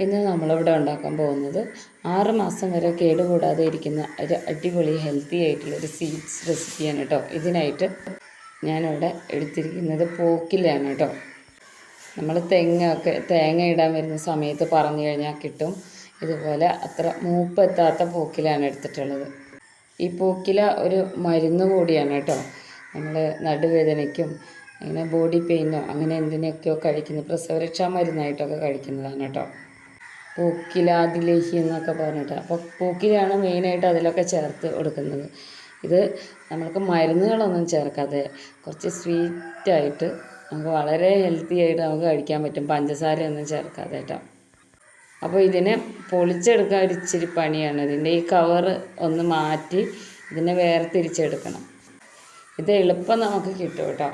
ഇന്ന് നമ്മളിവിടെ ഉണ്ടാക്കാൻ പോകുന്നത് ആറ് മാസം വരെ കേടുകൂടാതെ ഇരിക്കുന്ന ഒരു അടിപൊളി ഹെൽത്തി ആയിട്ടുള്ള ഒരു സീഡ്സ് റെസിപ്പിയാണ് കേട്ടോ ഇതിനായിട്ട് ഞാനിവിടെ എടുത്തിരിക്കുന്നത് പോക്കിലാണ് കേട്ടോ നമ്മൾ തെങ്ങൊക്കെ തേങ്ങ ഇടാൻ വരുന്ന സമയത്ത് പറഞ്ഞു കഴിഞ്ഞാൽ കിട്ടും. ഇതുപോലെ അത്ര മൂപ്പെത്താത്ത പോക്കിലാണ് എടുത്തിട്ടുള്ളത്. ഈ പോക്കില ഒരു മരുന്ന് കൂടിയാണ് കേട്ടോ നമ്മൾ നടുവേദനയ്ക്കും അങ്ങനെ ബോഡി പെയിനോ അങ്ങനെ എന്തിനൊക്കെയോ കഴിക്കുന്ന പ്രസവരക്ഷാ മരുന്നായിട്ടൊക്കെ കഴിക്കുന്നതാണ് കേട്ടോ പൂക്കിലാതിലേഹി എന്നൊക്കെ പറഞ്ഞിട്ട്. അപ്പോൾ പൂക്കിലാണ് മെയിനായിട്ട് അതിലൊക്കെ ചേർത്ത് കൊടുക്കുന്നത്. ഇത് നമ്മൾക്ക് മരുന്നുകളൊന്നും ചേർക്കാതെ കുറച്ച് സ്വീറ്റായിട്ട് നമുക്ക് വളരെ ഹെൽത്തി ആയിട്ട് നമുക്ക് കഴിക്കാൻ പറ്റും. പഞ്ചസാരയൊന്നും ചേർക്കാതെ കേട്ടോ. അപ്പോൾ ഇതിനെ പൊളിച്ചെടുക്കാൻ ഒരു ഇച്ചിരി പണിയാണ്. ഇതിന്റെ ഈ കവർ ഒന്ന് മാറ്റി ഇതിനെ വേർതിരിച്ചെടുക്കണം. ഇത് എളുപ്പം നമുക്ക് കിട്ടും കേട്ടോ.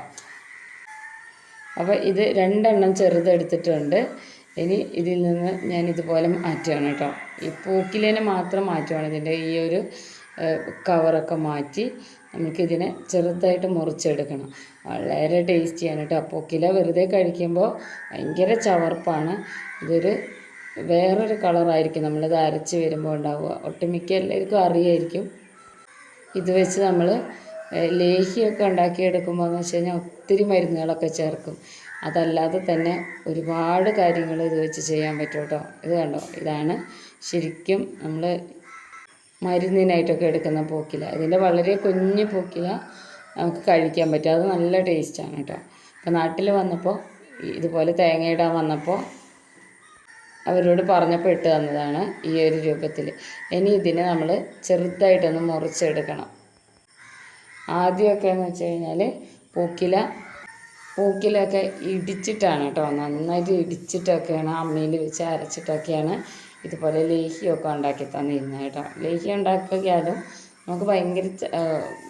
അപ്പോൾ ഇത് രണ്ടെണ്ണം ചെറുതെടുത്തിട്ടുണ്ട്. ഇനി ഇതിൽ നിന്ന് ഞാൻ ഇതുപോലെ മാറ്റുകയാണ് കേട്ടോ. ഈ പൂക്കിലേനെ മാത്രം മാറ്റുകയാണ് ഇതിന്റെ ഈ ഒരു കവറൊക്കെ മാറ്റി നമുക്കിതിനെ ചെറുതായിട്ട് മുറിച്ചെടുക്കണം. വളരെ ടേസ്റ്റിയാണ് കേട്ടോ. പൂക്കില വെറുതെ കഴിക്കുമ്പോൾ ഭയങ്കര ചവർപ്പാണ്. ഇതൊരു വേറൊരു കളറായിരിക്കും. നമ്മളിത് അരച്ച് വരുമ്പോൾ ഉണ്ടാവുക. ഒട്ടുമിക്ക എല്ലാവർക്കും അറിയായിരിക്കും. ഇത് വെച്ച് നമ്മൾ ലേഹ്യമൊക്കെ ഉണ്ടാക്കിയെടുക്കുമ്പോൾ എന്ന് വെച്ച് കഴിഞ്ഞാൽ ഒത്തിരി മരുന്നുകളൊക്കെ ചേർക്കും. അതല്ലാതെ തന്നെ ഒരുപാട് കാര്യങ്ങൾ ഇത് വെച്ച് ചെയ്യാൻ പറ്റും കേട്ടോ. ഇത് കണ്ടോ? ഇതാണ് ശരിക്കും നമ്മൾ മരുന്നിനായിട്ടൊക്കെ എടുക്കുന്ന പോക്കില. ഇതിന്റെ വളരെ കുഞ്ഞു പോക്കില നമുക്ക് കഴിക്കാൻ പറ്റും. അത് നല്ല ടേസ്റ്റാണ് കേട്ടോ. അപ്പോൾ നാട്ടിൽ വന്നപ്പോൾ ഇതുപോലെ തേങ്ങ ഇടാൻ വന്നപ്പോൾ അവരോട് പറഞ്ഞപ്പോൾ ഇട്ട് തന്നതാണ് ഈ ഒരു രൂപത്തിൽ ഇനി ഇതിനെ നമ്മൾ ചെറുതായിട്ടൊന്ന് മുറിച്ചെടുക്കണം. ആദ്യമൊക്കെ എന്ന് വെച്ച് കഴിഞ്ഞാൽ പൂക്കില പൂക്കിലൊക്കെ ഇടിച്ചിട്ടാണ് കേട്ടോ. നന്നായിട്ട് ഇടിച്ചിട്ടൊക്കെയാണ് അമ്മയിൽ വെച്ച് അരച്ചിട്ടൊക്കെയാണ് ഇതുപോലെ ലേഹ്യമൊക്കെ ഉണ്ടാക്കി തന്നിരുന്നത് കേട്ടോ. ലേഹ്യം ഉണ്ടാക്കിയാലും നമുക്ക് ഭയങ്കര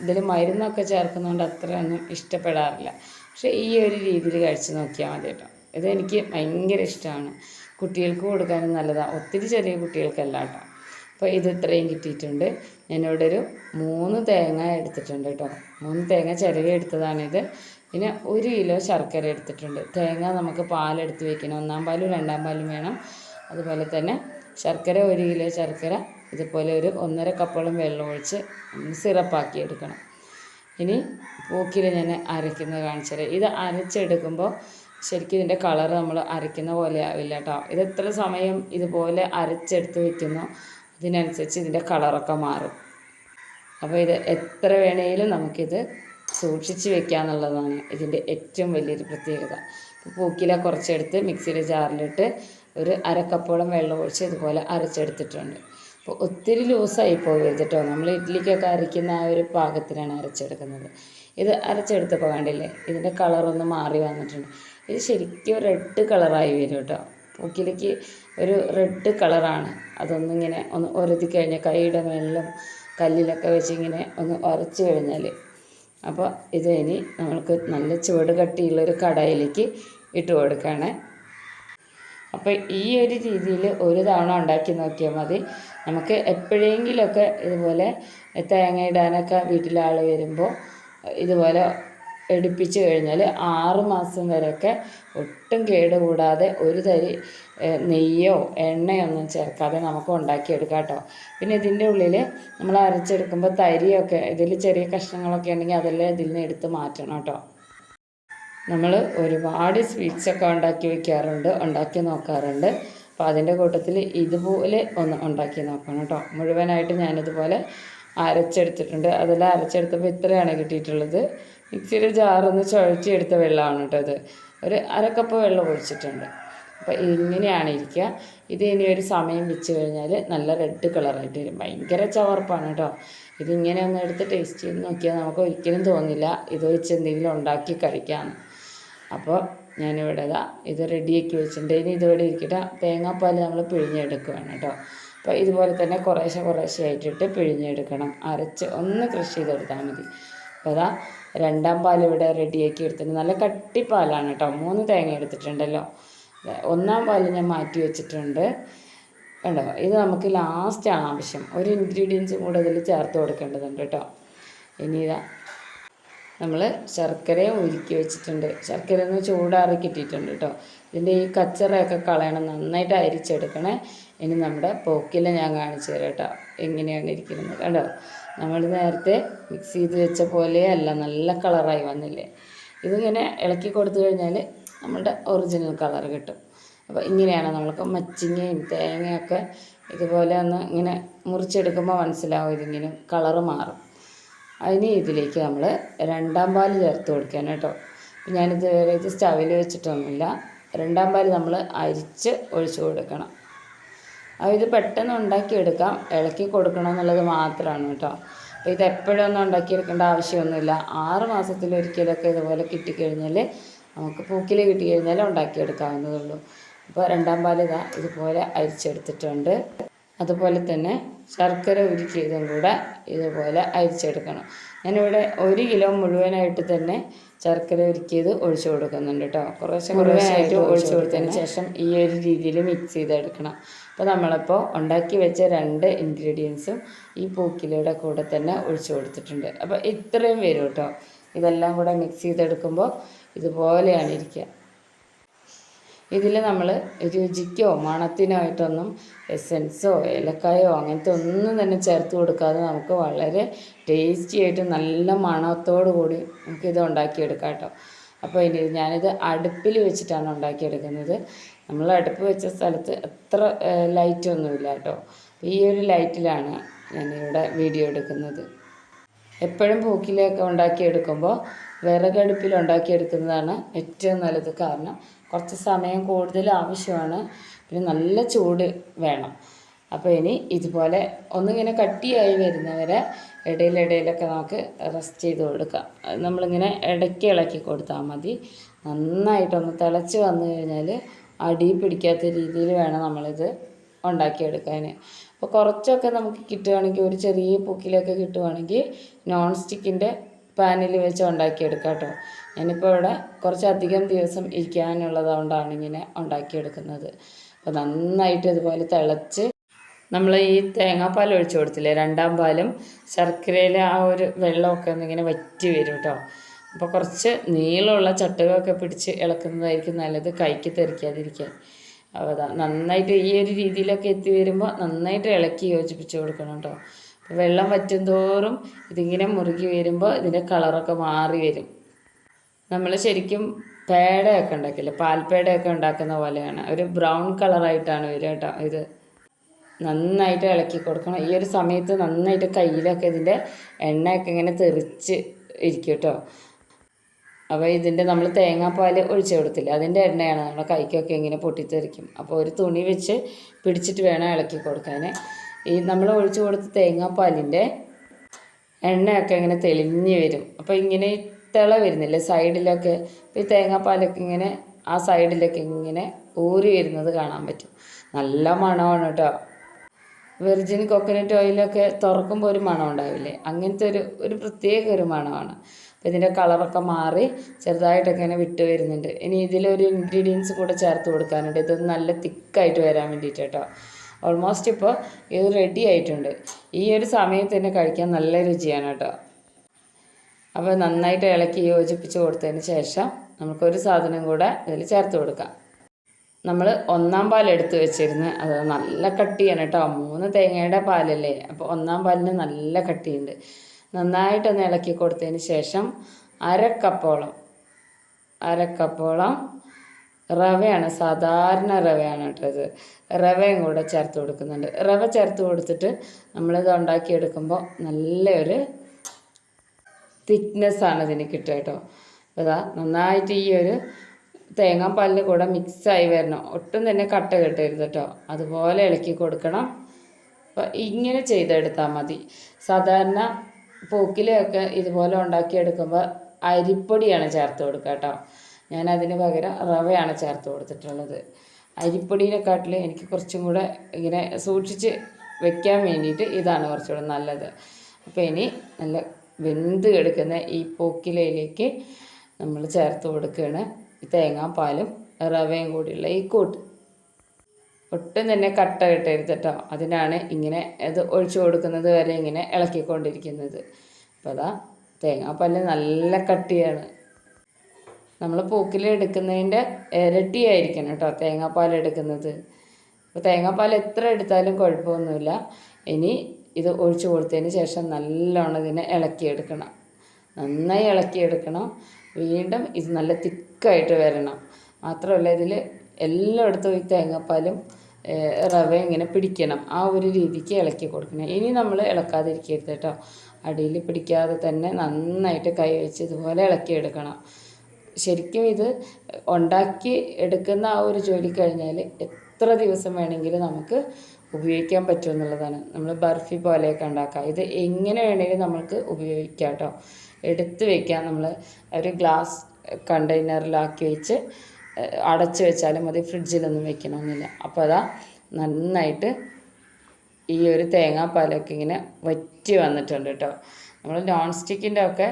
ഇതിൽ മരുന്നൊക്കെ ചേർക്കുന്നതുകൊണ്ട് അത്രയൊന്നും ഇഷ്ടപ്പെടാറില്ല. പക്ഷേ ഈ ഒരു രീതിയിൽ കഴിച്ച് നോക്കിയാൽ മതി കേട്ടോ. ഇതെനിക്ക് ഭയങ്കര ഇഷ്ടമാണ്. കുട്ടികൾക്ക് കൊടുക്കാനും നല്ലതാണ് ഒത്തിരി ചെറിയ കുട്ടികൾക്കല്ല കേട്ടോ. അപ്പോൾ ഇത് ഇത്രയും കിട്ടിയിട്ടുണ്ട്. ഞാനിവിടെ ഒരു മൂന്ന് തേങ്ങ എടുത്തിട്ടുണ്ട് കേട്ടോ. മൂന്ന് തേങ്ങ ചിരകി എടുത്തതാണിത്. പിന്നെ ഒരു കിലോ ശർക്കര എടുത്തിട്ടുണ്ട്. തേങ്ങ നമുക്ക് പാലെടുത്ത് വെക്കണം. ഒന്നാം പാലും രണ്ടാം പാലും വേണം. അതുപോലെ തന്നെ ശർക്കര ഒരു കിലോ ശർക്കര ഇതുപോലെ ഒരു ഒന്നര കപ്പോളം വെള്ളം ഒഴിച്ച് സിറപ്പാക്കി എടുക്കണം. ഇനി പൂക്കിൽ ഞാൻ അരയ്ക്കുന്നത് കാണിച്ചത് ഇത് അരച്ചെടുക്കുമ്പോൾ ശരിക്കും ഇതിന്റെ കളർ നമ്മൾ അരയ്ക്കുന്ന പോലെ ആവില്ല കേട്ടോ. ഇത് എത്ര സമയം ഇതുപോലെ അരച്ചെടുത്ത് വെക്കുന്നോ അതിനനുസരിച്ച് ഇതിന്റെ കളറൊക്കെ മാറും. അപ്പോൾ ഇത് എത്ര വേണേലും നമുക്കിത് സൂക്ഷിച്ച് വെക്കുക എന്നുള്ളതാണ് ഇതിന്റെ ഏറ്റവും വലിയൊരു പ്രത്യേകത. പൂക്കില കുറച്ചെടുത്ത് മിക്സിയുടെ ജാറിലിട്ട് ഒരു അരക്കപ്പോളം വെള്ളം ഒഴിച്ച് ഇതുപോലെ അരച്ചെടുത്തിട്ടുണ്ട്. അപ്പോൾ ഒത്തിരി ലൂസായി പോകരുത് കേട്ടോ. നമ്മൾ ഇഡ്ഡലിക്കൊക്കെ അരയ്ക്കുന്ന ആ ഒരു പാകത്തിനാണ് അരച്ചെടുക്കുന്നത്. ഇത് അരച്ചെടുത്തപ്പോൾ കണ്ടില്ലേ? ഇതിന്റെ കളറൊന്ന് മാറി വന്നിട്ടുണ്ട്. ഇത് ശരിക്കും റെഡ് കളറായി വരും കേട്ടോ. പൂക്കിലേക്ക് ഒരു റെഡ് കളറാണ്. അതൊന്നിങ്ങനെ ഒന്ന് ഒരുതി കഴിഞ്ഞാൽ കൈയുടെ മേലിലും കല്ലിലൊക്കെ വെച്ച് ഇങ്ങനെ ഒന്ന് ഉരച്ച് കഴിഞ്ഞാൽ അപ്പോൾ ഇത് ഇനി നമ്മൾക്ക് നല്ല ചുവട് കട്ടിയുള്ളൊരു കടയിലേക്ക് ഇട്ട് കൊടുക്കുകയാണ് അപ്പോൾ ഈ ഒരു രീതിയിൽ ഒരു തവണ ഉണ്ടാക്കി നോക്കിയാൽ മതി. നമുക്ക് എപ്പോഴെങ്കിലുമൊക്കെ ഇതുപോലെ തേങ്ങ ഇടാനൊക്കെ വീട്ടിൽ ആൾ വരുമ്പോൾ ഇതുപോലെ എടുപ്പിച്ച് കഴിഞ്ഞാൽ ആറ് മാസം വരെയൊക്കെ ഒട്ടും കേടുകൂടാതെ ഒരു തരി നെയ്യോ എണ്ണയോ ഒന്നും ചേർക്കാതെ നമുക്ക് ഉണ്ടാക്കിയെടുക്കാം കേട്ടോ. പിന്നെ ഇതിന്റെ ഉള്ളിൽ നമ്മൾ അരച്ചെടുക്കുമ്പോൾ തരിയൊക്കെ ഇതിൽ ചെറിയ കഷ്ണങ്ങളൊക്കെ ഉണ്ടെങ്കിൽ അതെല്ലാം ഇതിൽ നിന്ന് എടുത്ത് മാറ്റണം കേട്ടോ. നമ്മൾ ഒരുപാട് സ്വീറ്റ്സൊക്കെ ഉണ്ടാക്കി വയ്ക്കാറുണ്ട് ഉണ്ടാക്കി നോക്കാറുണ്ട്. അപ്പോൾ അതിന്റെ കൂട്ടത്തിൽ ഇതുപോലെ ഒന്ന് ഉണ്ടാക്കി നോക്കണം കേട്ടോ. മുഴുവനായിട്ട് ഞാനിതുപോലെ അരച്ചെടുത്തിട്ടുണ്ട്. അതെല്ലാം അരച്ചെടുത്തപ്പോൾ ഇത്രയാണ് കിട്ടിയിട്ടുള്ളത്. മിക്സിയുടെ ജാറൊന്ന് ചുഴറ്റിയെടുത്ത വെള്ളമാണ് കേട്ടോ ഇത്. ഒരു അരക്കപ്പ് വെള്ളം ഒഴിച്ചിട്ടുണ്ട്. അപ്പോൾ ഇങ്ങനെയാണ് ഇരിക്കുക. ഇത് ഇനി ഒരു സമയം വെച്ച് കഴിഞ്ഞാൽ നല്ല റെഡ് കളറായിട്ട് വരും. ഭയങ്കര ചവർപ്പാണ് കേട്ടോ. ഇതിങ്ങനെ ഒന്ന് എടുത്ത് ടേസ്റ്റ് ചെയ്ത് നോക്കിയാൽ നമുക്ക് ഒരിക്കലും തോന്നില്ല. ഇത് വെച്ച് എന്തെങ്കിലും ഉണ്ടാക്കി കഴിക്കാം. അപ്പോൾ ഞാനിവിടെ ഇതാ ഇത് റെഡിയാക്കി വെച്ചിട്ടുണ്ട്. ഇനി ഇതിവിടെ ഇരിക്കട്ടെ. തേങ്ങാപ്പാൽ നമ്മൾ പിഴിഞ്ഞെടുക്കുകയാണ് കേട്ടോ. അപ്പോൾ ഇതുപോലെ തന്നെ കുറേശ്ശെ കുറേശ്ശെ ആയിട്ടിട്ട് പിഴിഞ്ഞെടുക്കണം. അരച്ച് ഒന്ന് ക്രഷ് ചെയ്തെടുത്താൽ മതി. അപ്പോൾ അതാ രണ്ടാം പാൽ ഇവിടെ റെഡിയാക്കി എടുത്തിട്ടുണ്ട്. നല്ല കട്ടിപ്പാലാണ് കേട്ടോ മൂന്ന് തേങ്ങ എടുത്തിട്ടുണ്ടല്ലോ. ഒന്നാം പാൽ ഞാൻ മാറ്റി വെച്ചിട്ടുണ്ട്. കണ്ടോ? ഇത് നമുക്ക് ലാസ്റ്റാണ് ആവശ്യം. ഒരു ഇൻഗ്രീഡിയൻസും കൂടെ ഇതിൽ ചേർത്ത് കൊടുക്കേണ്ടതുണ്ട് കേട്ടോ ഇനി ഇതാ നമ്മൾ ശർക്കരയും ഉരുക്കി വെച്ചിട്ടുണ്ട്. ശർക്കര ഒന്ന് ചൂടാറി കിട്ടിയിട്ടുണ്ട് കേട്ടോ ഇതിന്റെ ഈ കച്ചറയൊക്കെ കളയണം. നന്നായിട്ട് അരിച്ചെടുക്കണേ. ഇനി നമ്മുടെ പോക്കിൽ ഞാൻ കാണിച്ചു തരാം കേട്ടോ എങ്ങനെയാണ് ഇരിക്കുന്നത്. കണ്ടോ? നമ്മൾ നേരത്തെ മിക്സ് ചെയ്ത് വെച്ച പോലെ അല്ല നല്ല കളറായി വന്നില്ലേ? ഇതിങ്ങനെ ഇളക്കി കൊടുത്തു കഴിഞ്ഞാൽ നമ്മുടെ ഒറിജിനൽ കളർ കിട്ടും. അപ്പോൾ ഇങ്ങനെയാണ് നമ്മൾക്ക് മച്ചിങ്ങയും തേങ്ങയൊക്കെ ഇതുപോലെ ഒന്ന് ഇങ്ങനെ മുറിച്ചെടുക്കുമ്പോൾ മനസ്സിലാവും ഇതിങ്ങനെ കളറ് മാറും. അതിന് ഇതിലേക്ക് നമ്മൾ രണ്ടാം പാൽ ചേർത്ത് കൊടുക്കണം കേട്ടോ. ഞാനിത് വേറെ ഇത് സ്റ്റവിൽ വെച്ചിട്ടൊന്നുമില്ല. രണ്ടാം പാൽ നമ്മൾ അരിച്ച് ഒഴിച്ച് കൊടുക്കണം. അപ്പോൾ ഇത് പെട്ടെന്ന് ഉണ്ടാക്കിയെടുക്കാം. ഇളക്കി കൊടുക്കണം എന്നുള്ളത് മാത്രമാണ് കേട്ടോ. അപ്പോൾ ഇത് എപ്പോഴൊന്നും ഉണ്ടാക്കിയെടുക്കേണ്ട ആവശ്യമൊന്നുമില്ല. ആറ് മാസത്തിൽ മാസത്തിലൊരിക്കലൊക്കെ ഇതുപോലെ കിട്ടിക്കഴിഞ്ഞാൽ നമുക്ക് പൂക്കിൽ കിട്ടിക്കഴിഞ്ഞാൽ ഉണ്ടാക്കിയെടുക്കാവുന്നതേ ഉള്ളൂ അപ്പോൾ രണ്ടാം പാൽ ഇതാ ഇതുപോലെ അരിച്ചെടുത്തിട്ടുണ്ട്. അതുപോലെ തന്നെ ശർക്കര ഉരുക്കിയതും കൂടെ ഇതുപോലെ അരിച്ചെടുക്കണം. ഞാനിവിടെ ഒരു കിലോ മുഴുവനായിട്ട് തന്നെ ശർക്കര ഉരുക്കിയത് ഒഴിച്ചു കൊടുക്കുന്നുണ്ട് കേട്ടോ. കുറേശ്ശെ ആയിട്ട് ഒഴിച്ചു കൊടുത്തതിന് ശേഷം ഈ ഒരു രീതിയിൽ മിക്സ് ചെയ്തെടുക്കണം. അപ്പോൾ നമ്മളിപ്പോൾ ഉണ്ടാക്കി വെച്ച രണ്ട് ഇൻഗ്രീഡിയൻസും ഈ പൂക്കിലയുടെ കൂടെ തന്നെ ഒഴിച്ചു കൊടുത്തിട്ടുണ്ട്. അപ്പോൾ ഇത്രയും വരും കേട്ടോ. ഇതെല്ലാം കൂടെ മിക്സ് ചെയ്തെടുക്കുമ്പോൾ ഇതുപോലെയാണ് ഇരിക്കുക ഇതിൽ നമ്മൾ രുചിക്കോ മണത്തിനോ ആയിട്ടൊന്നും എസൻസോ ഏലക്കായോ അങ്ങനത്തെ ഒന്നും തന്നെ ചേർത്ത് കൊടുക്കാതെ നമുക്ക് വളരെ ടേസ്റ്റി ആയിട്ട് നല്ല മണത്തോടു കൂടി നമുക്കിത് ഉണ്ടാക്കിയെടുക്കാം കേട്ടോ. അപ്പോൾ ഇനി ഞാനിത് അടുപ്പിൽ വെച്ചിട്ടാണ് ഉണ്ടാക്കിയെടുക്കുന്നത്. നമ്മൾ അടുപ്പ് വെച്ച സ്ഥലത്ത് ലൈറ്റ് ഒന്നുമില്ല കേട്ടോ. ഈ ഒരു ലൈറ്റിലാണ് ഞാനിവിടെ വീഡിയോ എടുക്കുന്നത്. എപ്പോഴും പൂക്കിലൊക്കെ ഉണ്ടാക്കിയെടുക്കുമ്പോൾ വിറകടുപ്പിൽ ഉണ്ടാക്കിയെടുക്കുന്നതാണ് ഏറ്റവും നല്ലത് കാരണം കുറച്ച് സമയം കൂടുതൽ ആവശ്യമാണ്. പിന്നെ നല്ല ചൂട് വേണം. അപ്പോൾ ഇനി ഇതുപോലെ ഒന്നിങ്ങനെ കട്ടിയായി വരുന്നവരെ ഇടയിലിടയിലൊക്കെ നമുക്ക് റെസ്റ്റ് ചെയ്ത് കൊടുക്കാം. നമ്മളിങ്ങനെ ഇടയ്ക്ക് ഇളക്കി കൊടുത്താൽ മതി. നന്നായിട്ടൊന്ന് തിളച്ച് വന്നു കഴിഞ്ഞാൽ അടി പിടിക്കാത്ത രീതിയിൽ വേണം നമ്മളിത് ഉണ്ടാക്കിയെടുക്കാൻ അപ്പോൾ കുറച്ചൊക്കെ നമുക്ക് കിട്ടുകയാണെങ്കിൽ ഒരു ചെറിയ പൂക്കിലൊക്കെ കിട്ടുവാണെങ്കിൽ നോൺ സ്റ്റിക്കിന്റെ പാനിൽ വെച്ച് ഉണ്ടാക്കിയെടുക്കാം കേട്ടോ. ഞാനിപ്പോൾ ഇവിടെ കുറച്ചധികം ദിവസം ഇരിക്കാനുള്ളതുകൊണ്ടാണ് ഇങ്ങനെ ഉണ്ടാക്കിയെടുക്കുന്നത്. അപ്പോൾ നന്നായിട്ട് ഇതുപോലെ തിളച്ച് നമ്മൾ ഈ തേങ്ങാപ്പാൽ ഒഴിച്ചു കൊടുത്തില്ലേ രണ്ടാം പാലും ശർക്കരയിലെ ആ ഒരു വെള്ളമൊക്കെ ഒന്നിങ്ങനെ വറ്റി വരും കേട്ടോ. അപ്പോൾ കുറച്ച് നീളമുള്ള ചട്ടുകമൊക്കെ പിടിച്ച് ഇളക്കുന്നതായിരിക്കും നല്ലത്. കൈക്ക് തെറിക്കാതിരിക്കാൻ. അപ്പോൾ നന്നായിട്ട് ഈ ഒരു രീതിയിലൊക്കെ എത്തി വരുമ്പോൾ നന്നായിട്ട് ഇളക്കി യോജിപ്പിച്ച് കൊടുക്കണം കേട്ടോ. വെള്ളം വറ്റും തോറും ഇതിങ്ങനെ മുറുകി വരുമ്പോൾ ഇതിന്റെ കളറൊക്കെ മാറി വരും. നമ്മൾ ശരിക്കും പേടയൊക്കെ ഉണ്ടാക്കില്ലേ? പാൽപ്പേടയൊക്കെ ഉണ്ടാക്കുന്ന പോലെയാണ്. ഒരു ബ്രൗൺ കളറായിട്ടാണ് വരിക കേട്ടോ ഇത്. നന്നായിട്ട് ഇളക്കി കൊടുക്കണം. ഈ ഒരു സമയത്ത് നന്നായിട്ട് കയ്യിലൊക്കെ ഇതിന്റെ എണ്ണയൊക്കെ ഇങ്ങനെ തെറിച്ച് ഇരിക്കും കേട്ടോ. അപ്പോൾ ഇതിന്റെ നമ്മൾ തേങ്ങാപ്പാൽ ഒഴിച്ചു കൊടുത്തില്ല? അതിന്റെ എണ്ണയാണ് നമ്മൾ കൈക്കൊക്കെ ഇങ്ങനെ പൊട്ടിത്തെറിക്കും. അപ്പോൾ ഒരു തുണി വെച്ച് പിടിച്ചിട്ട് വേണം ഇളക്കി കൊടുക്കാൻ ഈ നമ്മൾ ഒഴിച്ചു കൊടുത്ത തേങ്ങാപ്പാലിന്റെ എണ്ണയൊക്കെ ഇങ്ങനെ തെളിഞ്ഞ് വരും. അപ്പോൾ ഇങ്ങനെ തിള വരുന്നില്ലേ? സൈഡിലൊക്കെ ഈ തേങ്ങാപ്പാലൊക്കെ ഇങ്ങനെ ആ സൈഡിലൊക്കെ ഇങ്ങനെ ഊരി വരുന്നത് കാണാൻ പറ്റും. നല്ല മണമാണ് കേട്ടോ. വെർജിൻ കോക്കനട്ട് ഓയിലൊക്കെ തുറക്കുമ്പോൾ ഒരു മണം ഉണ്ടാവില്ലേ അങ്ങനത്തെ ഒരു ഒരു പ്രത്യേക ഒരു മണമാണ്. ഇതിന്റെ കളറൊക്കെ മാറി ചെറുതായിട്ടൊക്കെ ഇങ്ങനെ വിട്ട് വരുന്നുണ്ട്. ഇനി ഇതിലൊരു ഇൻഗ്രീഡിയൻസ് കൂടെ ചേർത്ത് കൊടുക്കാനുണ്ട്. ഇത് നല്ല തിക്കായിട്ട് വരാൻ വേണ്ടിയിട്ട് കേട്ടോ. ഓൾമോസ്റ്റ് ഇപ്പോൾ ഇത് റെഡി ആയിട്ടുണ്ട്. ഈ ഒരു സമയത്ത് തന്നെ കഴിക്കാൻ നല്ല രുചിയാണ് കേട്ടോ. അപ്പോൾ നന്നായിട്ട് ഇളക്കി യോജിപ്പിച്ച് കൊടുത്തതിന് ശേഷം നമുക്കൊരു സാധനം കൂടെ ഇതിൽ ചേർത്ത് കൊടുക്കാം. നമ്മൾ ഒന്നാം പാൽ എടുത്ത് വെച്ചിരുന്ന് അത് നല്ല കട്ടിയാണ് കേട്ടോ. മൂന്ന് തേങ്ങയുടെ പാലല്ലേ? അപ്പോൾ ഒന്നാം പാലിന് നല്ല കട്ടിയുണ്ട്. നന്നായിട്ടൊന്ന് ഇളക്കി കൊടുത്തതിന് ശേഷം അരക്കപ്പോളം അരക്കപ്പോളം അര കപ്പോളം റവയാണ് സാധാരണ റവയാണ് കേട്ടോ ഇത്. റവയും കൂടെ ചേർത്ത് കൊടുക്കുന്നുണ്ട്. റവ ചേർത്ത് കൊടുത്തിട്ട് നമ്മളിത് ഉണ്ടാക്കിയെടുക്കുമ്പോൾ നല്ലൊരു തിക്നെസ്സാണ് ഇതിന് കിട്ടുക കേട്ടോ. അപ്പോൾ നന്നായിട്ട് ഈ ഒരു തേങ്ങാപ്പാലിന്റെ കൂടെ മിക്സായി വരണം. ഒട്ടും തന്നെ കട്ട കെട്ടരുത് കേട്ടോ. അതുപോലെ ഇളക്കി കൊടുക്കണം. അപ്പോൾ ഇങ്ങനെ ചെയ്തെടുത്താൽ മതി. സാധാരണ പൂക്കിലൊക്കെ ഇതുപോലെ ഉണ്ടാക്കിയെടുക്കുമ്പോൾ അരിപ്പൊടിയാണ് ചേർത്ത് കൊടുക്കുക കേട്ടോ. ഞാൻ അതിന് പകരം റവയാണ് ചേർത്ത് കൊടുത്തിട്ടുള്ളത്. അരിപ്പൊടിയെക്കാട്ടിൽ എനിക്ക് കുറച്ചും കൂടെ ഇങ്ങനെ സൂക്ഷിച്ച് വെക്കാൻ വേണ്ടിയിട്ട് ഇതാണ് കുറച്ചുകൂടെ നല്ലത്. അപ്പോൾ ഇനി നല്ല വെന്ത് എടുക്കുന്ന ഈ പൂക്കിലയിലേക്ക് നമ്മൾ ചേർത്ത് കൊടുക്കുകയാണ്. തേങ്ങാപ്പാലും റവയും കൂടിയുള്ള ഈ കൂട്ട്. ഒട്ടും തന്നെ കട്ട കിട്ടരുത് കേട്ടോ അതിനാണ് ഇങ്ങനെ ഇത് ഒഴിച്ചു കൊടുക്കുന്നത് വരെ ഇങ്ങനെ ഇളക്കിക്കൊണ്ടിരിക്കുന്നത്. അപ്പോൾ അതാ തേങ്ങാപ്പല്ല് നല്ല കട്ടിയാണ്. നമ്മൾ പൂക്കിൽ എടുക്കുന്നതിന്റെ ഇരട്ടിയായിരിക്കണം കേട്ടോ തേങ്ങാപ്പാൽ എടുക്കുന്നത്. അപ്പോൾ തേങ്ങാപ്പാൽ എത്ര എടുത്താലും കുഴപ്പമൊന്നുമില്ല. ഇനി ഇത് ഒഴിച്ചു കൊടുത്തതിന് ശേഷം നല്ലോണം ഇതിനെ ഇളക്കിയെടുക്കണം. നന്നായി ഇളക്കിയെടുക്കണം. വീണ്ടും ഇത് നല്ല തിക്കായിട്ട് വരണം. മാത്രമല്ല ഇതിൽ എല്ലായിടത്തും ഈ തേങ്ങാപ്പാലും റവ ഇങ്ങനെ പിടിക്കണം. ആ ഒരു രീതിക്ക് ഇളക്കി കൊടുക്കണം. ഇനി നമ്മൾ ഇളക്കാതിരിക്കരുത് കേട്ടോ അടിയിൽ പിടിക്കാതെ തന്നെ നന്നായിട്ട് കൈ വെച്ച് ഇതുപോലെ ഇളക്കി എടുക്കണം. ശരിക്കും ഇത് ഉണ്ടാക്കി എടുക്കുന്ന ആ ഒരു ജോലി കഴിഞ്ഞാൽ എത്ര ദിവസം വേണമെങ്കിലും നമുക്ക് ഉപയോഗിക്കാൻ പറ്റും എന്നുള്ളതാണ്. നമ്മൾ ബർഫി പോലെയൊക്കെ ഉണ്ടാക്കാം. ഇത് എങ്ങനെ വേണമെങ്കിലും നമുക്ക് ഉപയോഗിക്കാം കേട്ടോ എടുത്ത് വയ്ക്കാം നമ്മൾ ഒരു ഗ്ലാസ് കണ്ടെയ്നറിലാക്കി വെച്ച് അടച്ച് വെച്ചാലും മതി ഫ്രിഡ്ജിലൊന്നും വെക്കണമെന്നില്ല. അപ്പോൾ അതാ നന്നായിട്ട് ഈ ഒരു തേങ്ങാപ്പാലൊക്കെ ഇങ്ങനെ വറ്റി വന്നിട്ടുണ്ട് കേട്ടോ. നമ്മൾ നോൺ സ്റ്റിക്കിന്റെ ഒക്കെ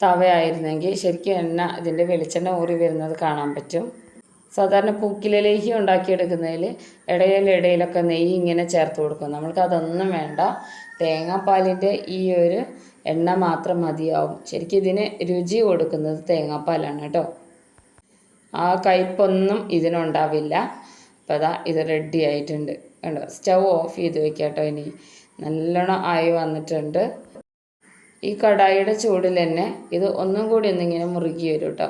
തവയായിരുന്നെങ്കിൽ ശരിക്കും എണ്ണ ഇതിന്റെ വെളിച്ചെണ്ണ ഊറി വരുന്നത് കാണാൻ പറ്റും. സാധാരണ പൂക്കിലേക്ക് ഉണ്ടാക്കിയെടുക്കുന്നതിൽ ഇടയിലിടയിലൊക്കെ നെയ്യ് ഇങ്ങനെ ചേർത്ത് കൊടുക്കും. നമ്മൾക്ക് അതൊന്നും വേണ്ട. തേങ്ങാപ്പാലിന്റെ ഈ ഒരു എണ്ണ മാത്രം മതിയാവും. ശരിക്കും ഇതിന് രുചി കൊടുക്കുന്നത് തേങ്ങാപ്പാലാണ് കേട്ടോ. ആ കയ്പൊന്നും ഇതിനുണ്ടാവില്ല. അപ്പോൾ അതാ ഇത് റെഡി ആയിട്ടുണ്ട്. കണ്ടോ? സ്റ്റൗ ഓഫ് ചെയ്ത് വെക്കാട്ടോ കേട്ടോ ഇനി. നല്ലോണം ആയി വന്നിട്ടുണ്ട്. ഈ കടായിയുടെ ചൂടിൽ തന്നെ ഇത് ഒന്നും കൂടി ഒന്നിങ്ങനെ മുറുകി വരും കേട്ടോ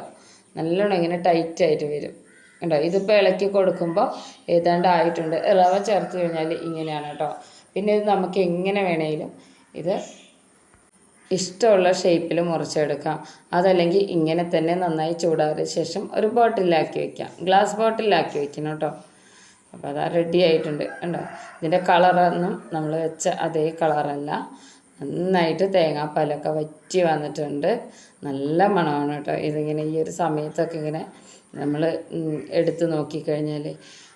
നല്ലോണം ഇങ്ങനെ ടൈറ്റ് ആയിട്ട് വരും. കണ്ടോ? ഇതിപ്പോൾ ഇളക്കി കൊടുക്കുമ്പോൾ ഏതാണ്ട് ആയിട്ടുണ്ട്. റവ ചേർത്ത് കഴിഞ്ഞാൽ ഇങ്ങനെയാണ് കേട്ടോ പിന്നെ ഇത് നമുക്ക് എങ്ങനെ വേണേലും ഇത് ഇഷ്ടമുള്ള ഷേപ്പിൽ മുറിച്ചെടുക്കാം. അതല്ലെങ്കിൽ ഇങ്ങനെ തന്നെ നന്നായി ചൂടാറിയ ശേഷം ഒരു ബോട്ടിലാക്കി വെക്കാം. ഗ്ലാസ് ബോട്ടിലാക്കി വെക്കണം കേട്ടോ അപ്പോൾ അതാ റെഡി ആയിട്ടുണ്ട്. കണ്ടോ? ഇതിന്റെ കളറൊന്നും നമ്മൾ വെച്ച അതേ കളറല്ല നന്നായിട്ട് തേങ്ങാപ്പാലൊക്കെ വറ്റി വന്നിട്ടുണ്ട്. നല്ല മണമാണ് കേട്ടോ ഇതിങ്ങനെ ഈ ഒരു സമയത്തൊക്കെ ഇങ്ങനെ നമ്മൾ എടുത്ത് നോക്കിക്കഴിഞ്ഞാൽ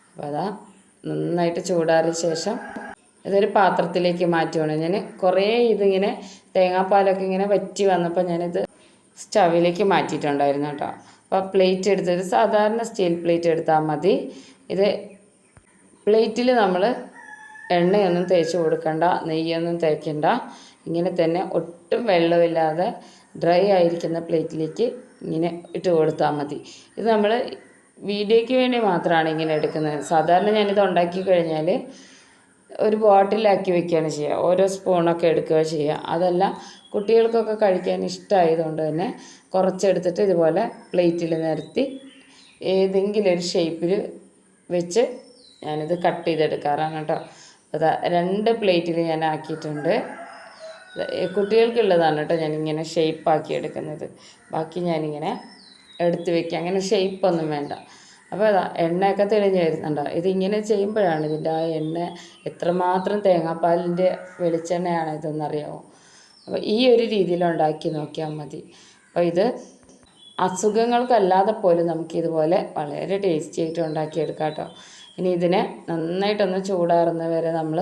അപ്പോൾ അതാ നന്നായിട്ട് ചൂടാറിയ ശേഷം ഇതൊരു പാത്രത്തിലേക്ക് മാറ്റുകയാണ് ഞാൻ കുറേ ഇതിങ്ങനെ തേങ്ങാപ്പാലൊക്കെ ഇങ്ങനെ വറ്റി വന്നപ്പോൾ ഞാനിത് സ്റ്റവിലേക്ക് മാറ്റിയിട്ടുണ്ടായിരുന്നു കേട്ടോ. അപ്പോൾ പ്ലേറ്റ് എടുത്തത് സാധാരണ സ്റ്റീൽ പ്ലേറ്റ് എടുത്താൽ മതി. ഇത് പ്ലേറ്റിൽ നമ്മൾ എണ്ണയൊന്നും തേച്ച് കൊടുക്കണ്ട നെയ്യൊന്നും തേക്കണ്ട. ഇങ്ങനെ തന്നെ ഒട്ടും വെള്ളമില്ലാതെ ഡ്രൈ ആയിരിക്കുന്ന പ്ലേറ്റിലേക്ക് ഇങ്ങനെ ഇട്ട് കൊടുത്താൽ മതി. ഇത് നമ്മൾ വീഡിയോയ്ക്ക് വേണ്ടി മാത്രമാണ് ഇങ്ങനെ എടുക്കുന്നത്. സാധാരണ ഞാനിത് ഉണ്ടാക്കി കഴിഞ്ഞാൽ ഒരു ബോട്ടിലാക്കി വെക്കുകയാണ് ചെയ്യുക. ഓരോ സ്പൂണൊക്കെ എടുക്കുക ചെയ്യുക. അതല്ല കുട്ടികൾക്കൊക്കെ കഴിക്കാൻ ഇഷ്ടമായതുകൊണ്ട് തന്നെ കുറച്ചെടുത്തിട്ട് ഇതുപോലെ പ്ലേറ്റിൽ നിരത്തി ഏതെങ്കിലും ഒരു ഷേപ്പിൽ വെച്ച് ഞാനിത് കട്ട് ചെയ്തെടുക്കാറാണ് കേട്ടോ. അതാ രണ്ട് പ്ലേറ്റിൽ ഞാൻ ആക്കിയിട്ടുണ്ട്. കുട്ടികൾക്കുള്ളതാണ് കേട്ടോ ഞാനിങ്ങനെ ഷേപ്പാക്കി എടുക്കുന്നത്. ബാക്കി ഞാനിങ്ങനെ എടുത്ത് വെക്കുക. അങ്ങനെ ഷേപ്പൊന്നും വേണ്ട. അപ്പോൾ അതാ എണ്ണയൊക്കെ തെളിഞ്ഞ് വരുന്നുണ്ടോ ഇതിങ്ങനെ ചെയ്യുമ്പോഴാണ് ഇതിന്റെ ആ എണ്ണ എത്രമാത്രം തേങ്ങാപ്പാലിന്റെ വെളിച്ചെണ്ണയാണ് ഇതെന്നറിയാമോ അപ്പോൾ ഈ ഒരു രീതിയിൽ ഉണ്ടാക്കി നോക്കിയാൽ മതി. അപ്പോൾ ഇത് അസുഖങ്ങൾക്കല്ലാതെ പോലും നമുക്കിതുപോലെ വളരെ ടേസ്റ്റി ആയിട്ട് ഉണ്ടാക്കിയെടുക്കാം കേട്ടോ. ഇനി ഇതിനെ നന്നായിട്ടൊന്ന് ചൂടാറുന്ന വരെ നമ്മൾ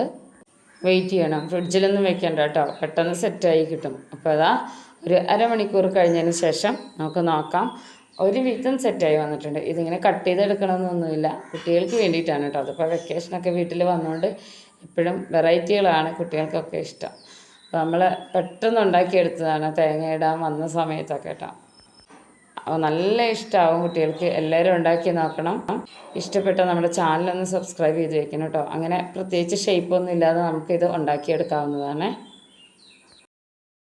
വെയിറ്റ് ചെയ്യണം. ഫ്രിഡ്ജിലൊന്നും വെക്കണ്ട കേട്ടോ. പെട്ടെന്ന് സെറ്റായി കിട്ടും. അപ്പോൾ അതാ ഒരു അരമണിക്കൂർ കഴിഞ്ഞതിന് ശേഷം നമുക്ക് നോക്കാം. ഒരു വിധം സെറ്റായി വന്നിട്ടുണ്ട്. ഇതിങ്ങനെ കട്ട് ചെയ്തെടുക്കണമെന്നൊന്നുമില്ല കുട്ടികൾക്ക് വേണ്ടിയിട്ടാണ് കേട്ടോ അതിപ്പോൾ വെക്കേഷനൊക്കെ വീട്ടിൽ വന്നുകൊണ്ട് എപ്പോഴും വെറൈറ്റികളാണ് കുട്ടികൾക്കൊക്കെ ഇഷ്ടം. അപ്പോൾ നമ്മൾ പെട്ടെന്ന് ഉണ്ടാക്കിയെടുത്തതാണ് തേങ്ങ ഇടാൻ വന്ന സമയത്തൊക്കെ കേട്ടോ നല്ല ഇഷ്ടമാവും കുട്ടികൾക്ക്. എല്ലാവരും ഉണ്ടാക്കി നോക്കണം. ഇഷ്ടപ്പെട്ട നമ്മുടെ ചാനലൊന്ന് സബ്സ്ക്രൈബ് ചെയ്ത് വെക്കണം കേട്ടോ അങ്ങനെ പ്രത്യേകിച്ച് ഷേപ്പൊന്നും ഇല്ലാതെ നമുക്കിത് ഉണ്ടാക്കിയെടുക്കാവുന്നതാണ്.